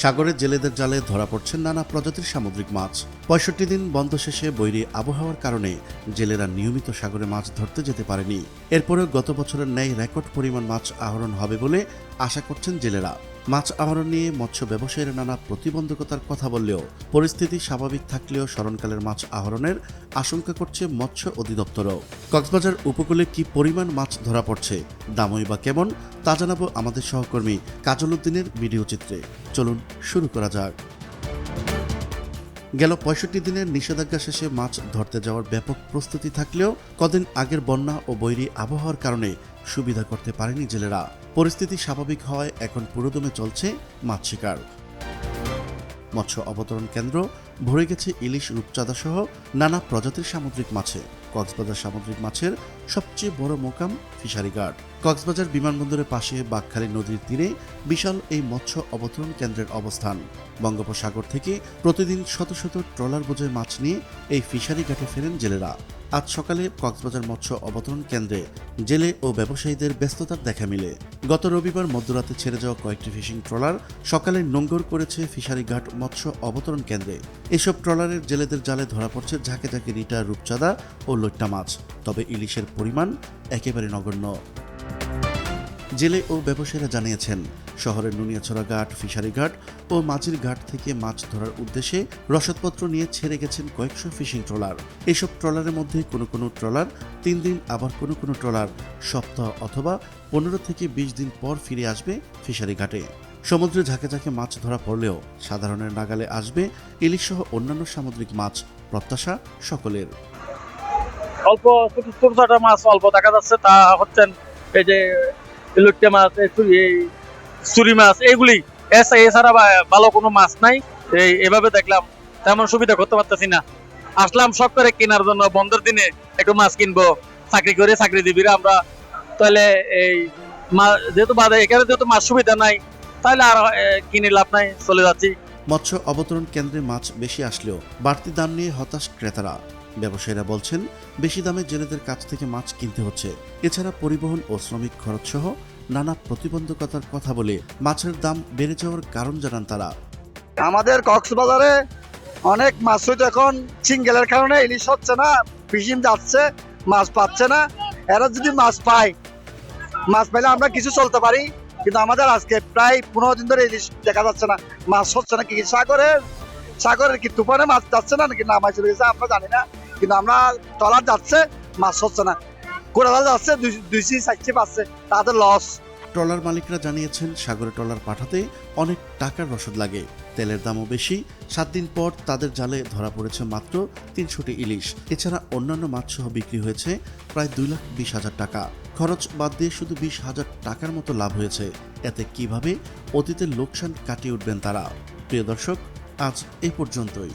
সাগরে জেলেদের জালে ধরা পড়ছে নানা প্রজাতির সামুদ্রিক মাছ। পঁয়ষট্টি দিন বন্ধ শেষে বৈরী আবহাওয়ার কারণে জেলেরা নিয়মিত সাগরে মাছ ধরতে যেতে পারেনি। এরপরেও গত বছরের ন্যায় রেকর্ড পরিমাণ মাছ আহরণ হবে বলে আশা করছেন জেলেরা। মাছ আহরণ নিয়ে মৎস্য ব্যবসায়ীরা নানা প্রতিবন্ধকতার কথা বললেও পরিস্থিতি স্বাভাবিক থাকলেও স্মরণকালের মাছ আহরণের আশঙ্কা করছে মৎস্য অধিদপ্তরও। কক্সবাজার উপকূলে কি পরিমাণ মাছ ধরা পড়ছে, দামই বা কেমন, তা জানাব আমাদের সহকর্মী কাজল উদ্দিনের ভিডিও চিত্রে। চলুন শুরু করা যাক। গেল পঁয়ষট্টি দিনের নিষেধাজ্ঞা শেষে মাছ ধরতে যাওয়ার ব্যাপক প্রস্তুতি থাকলেও কদিন আগের বন্যা ও বৈরী আবহাওয়ার কারণে সুবিধা করতে পারেনি জেলেরা। পরিস্থিতি স্বাভাবিক হওয়ায় এখন পুরোদমে চলছে মাছ শিকার। মৎস্য অবতরণ কেন্দ্র ভরে গেছে ইলিশ রূপচাঁদা সহ নানা প্রজাতির সামুদ্রিক মাছে। কক্সবাজার সামুদ্রিক মাছের সবচেয়ে বড় মোকাম ফিশারি গার্ড। কক্সবাজার বিমানবন্দরের পাশে বাঘখালী নদীর তীরে বিশাল এই মৎস্য অবতরণ কেন্দ্রের অবস্থান। বঙ্গোপসাগর থেকে প্রতিদিন শত শত ট্রলার বোঝায় মাছ নিয়ে এই ফিশারি ঘাটে ফেরেন জেলেরা। আজ সকালে কক্সবাজার মৎস্য অবতরণ কেন্দ্রে জেলে ও ব্যবসায়ীদের ব্যস্ততার দেখা মিলে। গত রবিবার মধ্যরাতে ছেড়ে যাওয়া কয়েকটি ফিশিং ট্রলার সকালে নোঙ্গর করেছে ফিশারি ঘাট মৎস্য অবতরণ কেন্দ্রে। এসব ট্রলারের জেলেদের জালে ধরা পড়ছে ঝাঁকে ঝাঁকে রিটা, রূপচাঁদা ও লইট্টা মাছ, তবে ইলিশের পরিমাণ একেবারে নগণ্য। জেলে ও ব্যবসায়ীরা জানিয়েছেন, শহরের নুনিয়াছড়া ঘাট, ফিশারি ঘাট ও মাঝির ঘাট থেকে মাছ ধরার উদ্দেশ্যে রসদপত্র নিয়ে ছেড়ে গেছেন কয়েকশো ফিশিং ট্রলার। এসব ট্রলারের মধ্যে কোনো কোনো ট্রলার তিন দিন, আবার কোনো কোনো ট্রলার সপ্তাহ অথবা পনেরো থেকে বিশ দিন পর ফিরে আসবে ফিশারি ঘাটে। সমুদ্রে ঝাঁকে ঝাঁকে মাছ ধরা পড়লেও সাধারণের নাগালে আসবে ইলিশ সহ অন্যান্য সামুদ্রিক মাছ, প্রত্যাশা সকলের। অল্প ছোট ছোট মাছ অল্প দেখা যাচ্ছে, তা হচ্ছেন এই যে লুট্টে মাছ, এই চুরি মাছ, এইগুলি। এছাড়া ভালো কোনো মাছ নাই। এই, এভাবে দেখলাম, তেমন সুবিধা করতে পারতেছি না। আসলাম শখ করে কেনার জন্য, বন্ধের দিনে একটু মাছ কিনবো। চাকরি করে চাকরি দিবিরা আমরা। তাহলে এই যেহেতু বাদে এখানে যেহেতু মাছ সুবিধা নাই, তাহলে আর কিনে লাভ নাই, চলে যাচ্ছি। মৎস্য অবতরণ কেন্দ্রে মাছ বেশি আসলেও বাড়তি দাম নিয়ে হতাশ ক্রেতারা। ব্যবসায়ীরা বলছেন, বেশি দামে জেলেদের কাছ থেকে মাছ কিনতে হচ্ছে। এছাড়া পরিবহন ও শ্রমিক খরচ সহ নানা প্রতিবন্ধকতার কথা বলে মাছের দাম বেড়ে যাওয়ার কারণ জানান তারা। আমাদের কক্সবাজারে অনেক মাছ হয়তো এখন সিঙ্গেলের কারণে ইলিশ হচ্ছে না ফিশিং যাচ্ছে, মাছ পাচ্ছে না। এরা যদি মাছ পায়, মাছ পাইলে আমরা কিছু চলতে পারি, কিন্তু আমাদের আজকে প্রায় পনেরো দিন ধরে ইলিশ দেখা যাচ্ছে না, মাছ হচ্ছে না। কি সাগরের সাগরের কি তুফানে মাছ যাচ্ছে না নাকি নামাই চলে গেছে আমরা জানি না। কিন্তু আমরা টলার যাচ্ছে, মাছ হচ্ছে না। কোরাল যাচ্ছে দুইশি চারশি পাচ্ছে তাদের লস ট্রলার মালিকরা জানিয়েছেন, সাগরে ট্রলার পাঠাতে অনেক টাকার রসদ লাগে। তেলের দামও বেশি। সাত দিন পর তাদের জালে ধরা পড়েছে মাত্র তিনশোটি ইলিশ। এছাড়া অন্যান্য মাছ সহ বিক্রি হয়েছে প্রায় দুই লাখ বিশ হাজার টাকা। খরচ বাদ দিয়ে শুধু বিশ হাজার টাকার মতো লাভ হয়েছে। এতে কীভাবে অতীতের লোকসান কাটিয়ে উঠবেন তারা? প্রিয় দর্শক, আজ এ পর্যন্তই।